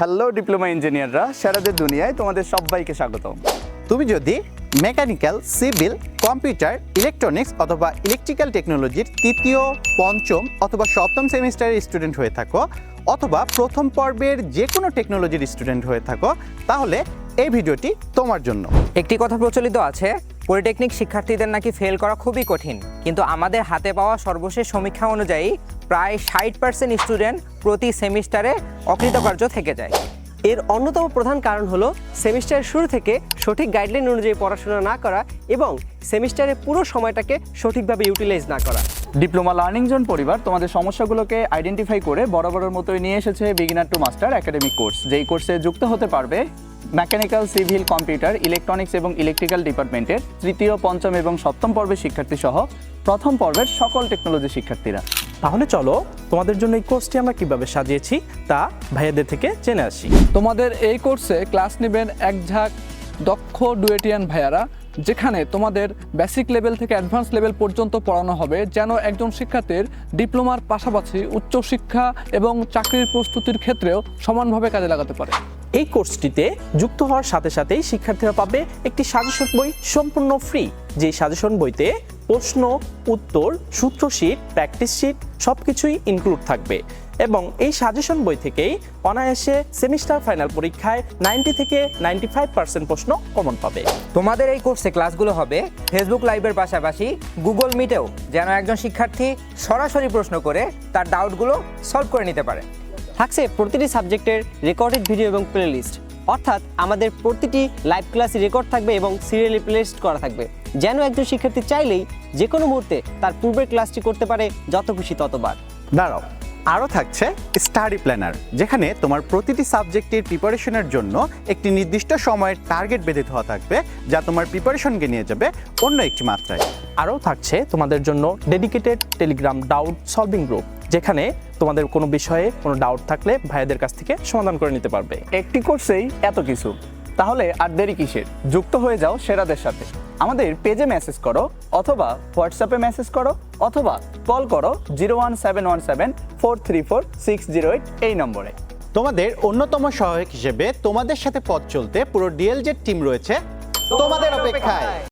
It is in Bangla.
হ্যালো ডিপ্লোমা ইঞ্জিনিয়াররা সেরাদের দুনিয়ায় তোমাদের সবাইকে স্বাগতম। তুমি যদি মেকানিক্যাল সিভিল কম্পিউটার ইলেকট্রনিক্স অথবা ইলেকট্রিক্যাল টেকনোলজির তৃতীয় পঞ্চম অথবা সপ্তম সেমিস্টারের স্টুডেন্ট হয়ে থাকো অথবা প্রথম পর্বের যে কোনো টেকনোলজির স্টুডেন্ট হয়ে থাকো তাহলে এই ভিডিওটি তোমার জন্য। একটি কথা প্রচলিত আছে পলিটেকনিক শিক্ষার্থীদের নাকি ফেল করা খুবই কঠিন। কিন্তু আমাদের হাতে পাওয়া সর্বশেষ সমীক্ষা অনুযায়ী প্রায় ষাট পার্সেন্ট স্টুডেন্ট প্রতি সেমিস্টারে অকৃতকার্য থেকে যায়। এর অন্যতম প্রধান কারণ হলো সেমিস্টারের শুরু থেকে সঠিক গাইডলাইন অনুযায়ী পড়াশোনা না করা এবং সেমিস্টারের পুরো সময়টাকে সঠিকভাবে ইউটিলাইজ না করা। ডিপ্লোমা লার্নিং জোন পরিবার, তোমাদের সমস্যাগুলোকে আইডেন্টিফাই করে বড় বড়র মতোই নিয়ে এসেছে beginner to master academic course যেই কোর্সে যুক্ত হতে পারবে মেকানিক্যাল সিভিল কম্পিউটার ইলেকট্রনিক্স এবং ইলেকট্রিক্যাল ডিপার্টমেন্টের তৃতীয় পঞ্চম এবং সপ্তম পর্বের শিক্ষার্থী সহ প্রথম পর্বের সকল টেকনোলজি শিক্ষার্থীরা। তাহলে চলো তোমাদের জন্য এই কোর্সটি আমরা কীভাবে সাজিয়েছি তা ভাইয়াদের থেকে জেনে আসি। তোমাদের এই কোর্সে ক্লাস নেবেন এক ঝাঁক দক্ষ ডুয়েটিয়ান ভাইয়ারা যেখানে তোমাদের বেসিক লেভেল থেকে অ্যাডভান্স লেভেল পর্যন্ত পড়ানো হবে যেন একজন শিক্ষার্থীর ডিপ্লোমার পাশাপাশি উচ্চশিক্ষা এবং চাকরির প্রস্তুতির ক্ষেত্রেও সমানভাবে কাজে লাগাতে পারে। এই কোর্সটিতে যুক্ত হওয়ার সাথে সাথেই শিক্ষার্থীরা পাবে একটি সাজেশন বই সম্পূর্ণ ফ্রি। যেই সাজেশন বইতে প্রশ্ন উত্তর সূত্রশীট প্র্যাকটিস শিট সব কিছুই ইনক্লুড থাকবে। এবং এই সাজেশন বই থেকেই অনায়াসে সেমিস্টার ফাইনাল পরীক্ষায় নাইনটি থেকে নাইনটি ফাইভ পার্সেন্ট প্রশ্ন কমন পাবে। তোমাদের এই কোর্সে ক্লাসগুলো হবে ফেসবুক লাইভের পাশাপাশি গুগল মিটেও যেন একজন শিক্ষার্থী সরাসরি প্রশ্ন করে তার ডাউটগুলো সলভ করে নিতে পারে। থাকছে প্রতিটি সাবজেক্টের রেকর্ডেড ভিডিও এবং প্লেলিস্ট অর্থাৎ আমাদের প্রতিটি লাইভ ক্লাসে রেকর্ড থাকবে এবং সিরিয়ালি প্লেলিস্ট করা থাকবে। যেন একজন শিক্ষার্থী চাইলেই যে কোনো মুহূর্তে তার পূর্বের ক্লাসটি করতে পারে যত খুশি ততবার। দাঁড়াও আরও থাকছে স্টাডি প্ল্যানার যেখানে তোমার প্রতিটি সাবজেক্টের প্রিপারেশনের জন্য একটি নির্দিষ্ট সময়ের টার্গেট বেঁধে দেওয়া থাকবে যা তোমার প্রিপারেশনকে নিয়ে যাবে অন্য একটি মাত্রায়। আরও থাকছে তোমাদের জন্য dedicated Telegram doubt solving group যেখানে তোমাদের কোনো বিষয়ে কোনো ডাউট থাকলে ভাইয়াদের কাছ থেকে সমাধান করে নিতে পারবে। একটি কোর্সেই এত কিছু। তাহলে আর দেরি কিসের? যুক্ত হয়ে যাও সেরাদের সাথে। আমাদের পেজে মেসেজ করো অথবা হোয়াটসঅ্যাপে মেসেজ করো অথবা কল করো zero one seven one seven four three four six zero eight এই নম্বরে। তোমাদের অন্যতম সহায়ক হিসেবে তোমাদের সাথে পথ চলতে পুরো ডিএলজেড টিম রয়েছে তোমাদের অপেক্ষায়।